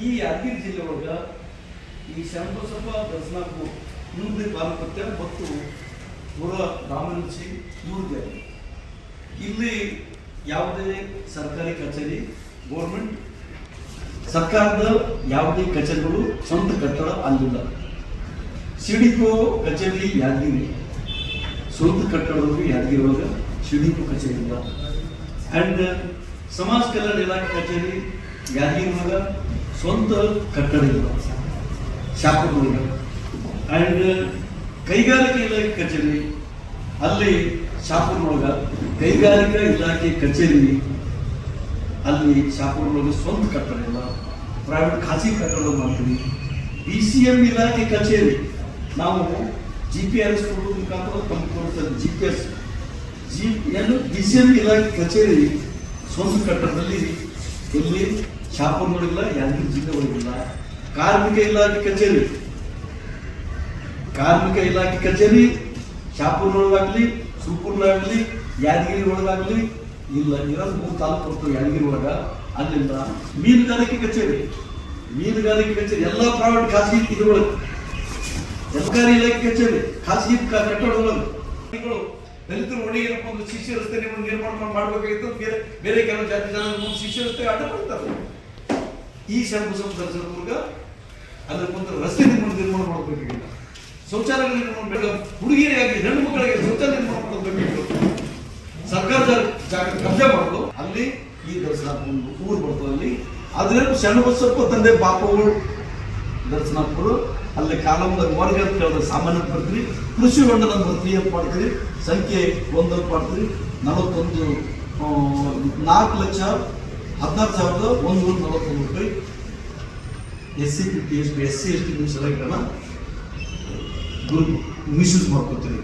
ಈ ಯಾದಗಿರಿ ಜಿಲ್ಲೆ ಒಳಗ ಈ ಶರಣಬಸಪ್ಪ ದರ್ಶನಕ್ಕೂ ಮುಂದೆ ಪಾಲಕತ್ಯ ಮತ್ತು ಪುರ ರಾಮನಸಿ ಇವ್ರದ್ದೇ ಇಲ್ಲಿ ಯಾವುದೇ ಸರ್ಕಾರಿ ಕಚೇರಿ ಗೋರ್ಮೆಂಟ್ ಸರ್ಕಾರದ ಯಾವುದೇ ಕಚೇರಿಗಳು ಸ್ವಂತ ಕಟ್ಟಡ ಅಲ್ಲಿಲ್ಲ. ಸಿಡಿಕೋ ಕಚೇರಿ ಯಾದಗಿರಿ. ಸ್ವಂತ ಕಟ್ಟಡಗಳು ಯಾದಗಿರಿ ಒಳಗೆ ಸಿಡಿಕೋ ಕಚೇರಿ ಇಲ್ಲ. ಆ್ಯಂಡ್ ಸಮಾಜ ಕಲ್ಯಾಣ ಇಲಾಖೆ ಕಚೇರಿ ಯಾದಗಿರಿ ಒಳಗೆ ಸ್ವಂತ ಕಟ್ಟಡ ಇಲ್ಲ ಶಾಪುರದೊಳಗೆ ಆ್ಯಂಡ್ ಕೈಗಾರಿಕೆ ಇಲಾಖೆ ಕಚೇರಿ, ಅಲ್ಲಿ ಶಾಪುರದೊಳಗೆ ಕೈಗಾರಿಕಾ ಇಲಾಖೆ ಕಚೇರಿ, ಅಲ್ಲಿ ಶಾಪುರದೊಳಗೆ ಸ್ವಂತ ಕಟ್ಟಡ ಇಲ್ಲ. ಪ್ರೈವೇಟ್ ಖಾಸಗಿ ಕಟ್ಟಡ ಮಾಡ್ತೀವಿ. ಬಿ ಸಿ ಎಂ ಇಲಾಖೆ ಕಚೇರಿ, ನಾವು ಜಿ ಪಿ ಆರ್ ಎಸ್ ಕೊಡೋದ್ರ ಮುಖಾಂತರ ಜಿ ಪಿ ಎಸ್ ಜಿ ಏನು ಬಿ ಸಿ ಎಂ ಇಲಾಖೆ ಕಚೇರಿ ಸ್ವಂತ ಕಟ್ಟಡದಲ್ಲಿ ಇಲ್ಲಿ ಶಾಪುರದೊಳಗಿಲ್ಲ ಯಾದಗಿರಿ ಜಿಲ್ಲೆ ಒಳಗಿಲ್ಲ ಕಾರ್ಮಿಕ ಇಲಾಖೆ ಕಚೇರಿ. ಕಾರ್ಮಿಕ ಇಲಾಖೆ ಕಚೇರಿ ಶಾಪುರದೊಳಗಾಗ್ಲಿ ಸುರ್ಪುರ್ನಾಗಲಿ ಯಾದಗಿರಿ ಒಳಗಾಗ್ಲಿ ಇಲ್ಲ. ಇರೋದು ಮೂರು ತಾಲೂಕು ಬರ್ತವೆ ಯಾದಗಿರಿ ಒಳಗ ಅಲ್ಲಿಂದ ಮೀನುಗಾರಿಕೆ ಕಚೇರಿ. ಮೀನುಗಾರಿಕೆ ಕಚೇರಿ. ಎಲ್ಲ ಪ್ರೈವೇಟ್ ಖಾಸಗಿ ಇದ್ರೊಳಗೆ. ಸರ್ಕಾರಿ ಇಲಾಖೆ ಕಚೇರಿ. ಖಾಸಗಿ ಕಟ್ಟಡದೊಳಗೆ. ದಲಿತರು ಏನಪ್ಪ ಒಂದು ಶಿಷ್ಯ ರಸ್ತೆ ನಿರ್ಮಾಣ ಮಾಡಬೇಕಾಗಿತ್ತು. ಬೇರೆ ಬೇರೆ ಕೆಲವು ಜಾತಿ ಜನ ಶಿಷ್ಯ ರಸ್ತೆ ಅಡ್ಡ ಮಾಡ್ತಾರೆ ಈ ಶಂಭುಸಂ ದರ್ಶನದವರ್ಗ ಅದರ ಕುಂತ ರಸ್ತೆ ನಿರ್ಮಾಣ ನಿರ್ಮಾಣ ಮಾಡಬೇಕಾಗಿಲ್ಲ ಶೌಚಾಲಯ ನಿರ್ಮಾಣ ಬೇಡ. ಹುಡುಗಿಯರಿಗಾಗಿ ಹೆಣ್ಣು ಮಕ್ಕಳಿಗೆ ಶೌಚಾಲಯ ನಿರ್ಮಾಣ ಮಾಡಬೇಕಾಗಿತ್ತು ಸರ್ಕಾರದ ಜಾಗ- ಕಬ್ಜೆ ಮಾಡಲು ಅಲ್ಲಿ ಈ ದರ್ಶನ ಊರು ಬರ್ತದೆ ಅಲ್ಲಿ. ಅದ್ರ ಶರಣಬಸಪ್ಪ ತಂದೆ ಬಾಪಗಳು ದರ್ಶನಪುರ ಅಲ್ಲಿ ಕಾಲಂದ ವರ್ಗ ಅಂತ ಹೇಳಿದ್ರೆ ಸಾಮಾನ್ಯ ಬರ್ತೀರಿ ಕೃಷಿ ಹೊಂಡನ ಬರ್ತೀರಿ ಅಂತ ಮಾಡ್ತೀರಿ. ಸಂಖ್ಯೆ ಒಂದು ಮಾಡ್ತೀರಿ. ನಲವತ್ತೊಂದು ನಾಲ್ಕು ಲಕ್ಷ ಹದಿನಾರು ಸಾವಿರದ ಒಂದು ನೂರ ನಲವತ್ತೊಂದು ರೂಪಾಯಿ S C P T S P S C S T ಸಲಹೆಗಳನ್ನ misuse ಮಾಡ್ಕೊತೀರಿ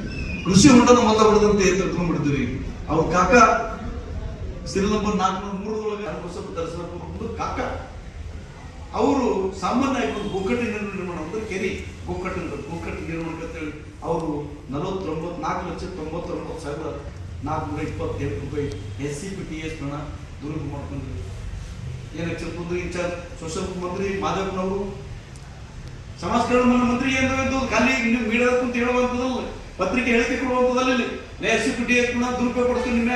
ಕೃಷಿ ಹೊಂಡನ ಮೊದಲ ಹೊಡೆದಂತೆ ತಿಳ್ಕೊಂಡ್ಬಿಡ್ತೀರಿ ಅವ್ರ ಕಾಕ ಸಿರಿ ನಂಬರ್ ನಾಲ್ಕುನೂರ ಮೂರರೊಳಗೆ ಬಸಪ್ಪ ದರ್ಶನ ಬಂದು ಕಾಕ. ಅವರು ಸಾಮಾನ್ಯವಾಗಿ ಒಂದು ಗೋಕಟ್ಟು ನಿರ್ಮಾಣ ಅಂದ್ರೆ ಕೆರೆ. ಗೋಕಟ್ಟು ಅಂತ ಗೋಕಟ್ಟು ನಿರ್ಮಾಣ ಅಂತೇಳಿ ಅವರು ನಲವತ್ತೊಂಬತ್ತು ನಾಲ್ಕು ಲಕ್ಷ ತೊಂಬತ್ತೊಂಬತ್ತು ಸಾವಿರ ನಾಲ್ಕುನೂರ ಇಪ್ಪತ್ತೆಂಟು ರೂಪಾಯಿ S C P T S ಹಣ ದುರುಪಯೋಗ ಮಾಡ್ಕೊಂಡ್ರಿ. ಏನು ಬಂದ್ರಿ ಇನ್ಚಾರ್ಜ್ ಸೋಷಲ್ ಮಂತ್ರಿ ಮಾಧವನವರು ಸಮಾಜ ಕಲ್ಯಾಣ ಮಂತ್ರಿ ಏನು ಖಾಲಿ ನೀವು ಮೀಡಿಯಾ ಕುಂತ ಹೇಳುವಂಥದ್ದಲ್ಲ ಪತ್ರಿಕೆ ಹೇಳಿಕೆ ಕೊಡುವಂಥದ್ದಲ್ಲ ಇಲ್ಲಿ. S C P T S ದುರುಪಯೋಗ ಪಡಿಸ್ಕೊಂಡು ನಿಮ್ಮ